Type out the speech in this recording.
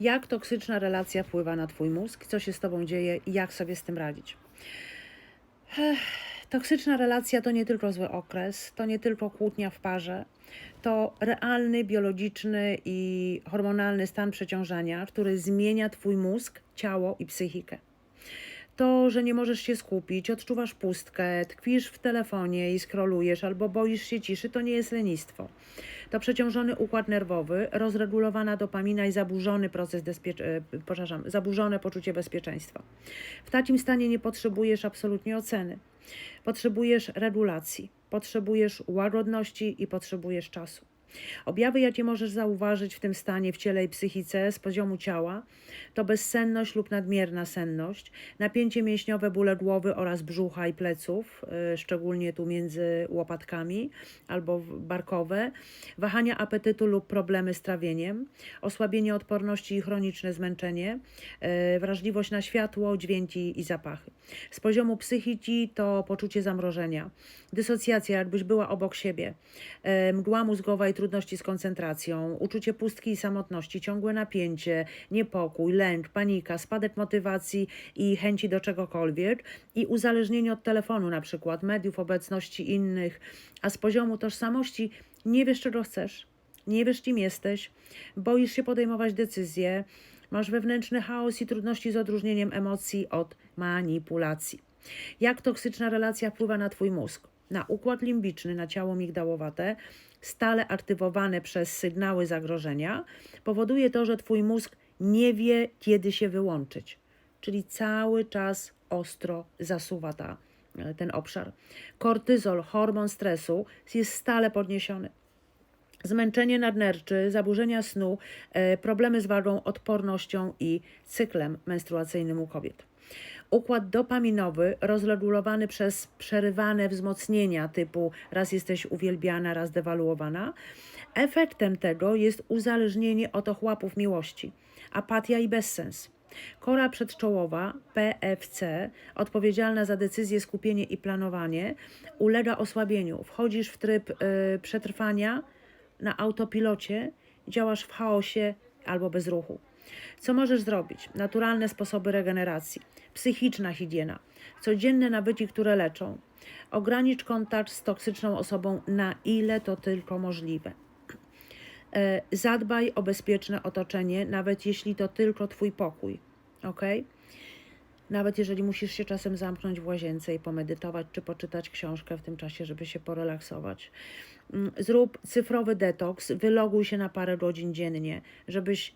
Jak toksyczna relacja wpływa na Twój mózg, co się z Tobą dzieje i jak sobie z tym radzić. Ech, Toksyczna relacja to nie tylko zły okres, to nie tylko kłótnia w parze, to realny, biologiczny i hormonalny stan przeciążania, który zmienia Twój mózg, ciało i psychikę. To, że nie możesz się skupić, odczuwasz pustkę, tkwisz w telefonie i skrolujesz albo boisz się ciszy, to nie jest lenistwo. To przeciążony układ nerwowy, rozregulowana dopamina i zaburzony proces, e, przepraszam, zaburzone poczucie bezpieczeństwa. W takim stanie nie potrzebujesz absolutnie oceny. Potrzebujesz regulacji, potrzebujesz łagodności i potrzebujesz czasu. Objawy, jakie możesz zauważyć w tym stanie w ciele i psychice z poziomu ciała, to bezsenność lub nadmierna senność, napięcie mięśniowe, bóle głowy oraz brzucha i pleców, y, szczególnie tu między łopatkami albo barkowe, wahania apetytu lub problemy z trawieniem, osłabienie odporności i chroniczne zmęczenie, y, wrażliwość na światło, dźwięki i zapachy. Z poziomu psychiki to poczucie zamrożenia, dysocjacja, jakbyś była obok siebie, e, mgła mózgowa i trudności z koncentracją, uczucie pustki i samotności, ciągłe napięcie, niepokój, lęk, panika, spadek motywacji i chęci do czegokolwiek i uzależnienie od telefonu, na przykład mediów, obecności innych, a z poziomu tożsamości nie wiesz, czego chcesz, nie wiesz, kim jesteś, boisz się podejmować decyzje, masz wewnętrzny chaos i trudności z odróżnieniem emocji od manipulacji. Jak toksyczna relacja wpływa na Twój mózg? Na układ limbiczny, na ciało migdałowate, stale aktywowane przez sygnały zagrożenia, powoduje to, że Twój mózg nie wie, kiedy się wyłączyć. Czyli cały czas ostro zasuwa ta, ten obszar. Kortyzol, hormon stresu, jest stale podniesiony zmęczenie nadnerczy, zaburzenia snu, e, problemy z wagą, odpornością i cyklem menstruacyjnym u kobiet. Układ dopaminowy rozregulowany przez przerywane wzmocnienia typu raz jesteś uwielbiana, raz dewaluowana. Efektem tego jest uzależnienie od ochłapów miłości, apatia i bezsens. Kora przedczołowa, PFC, odpowiedzialna za decyzje, skupienie i planowanie, ulega osłabieniu. Wchodzisz w tryb y, przetrwania, na autopilocie, działasz w chaosie albo bez ruchu. Co możesz zrobić? Naturalne sposoby regeneracji, psychiczna higiena, codzienne nawyki, które leczą. Ogranicz kontakt z toksyczną osobą na ile to tylko możliwe. E, Zadbaj o bezpieczne otoczenie, nawet jeśli to tylko Twój pokój. ok? Nawet jeżeli musisz się czasem zamknąć w łazience i pomedytować, czy poczytać książkę w tym czasie, żeby się porelaksować. Mm, Zrób cyfrowy detoks, wyloguj się na parę godzin dziennie, żebyś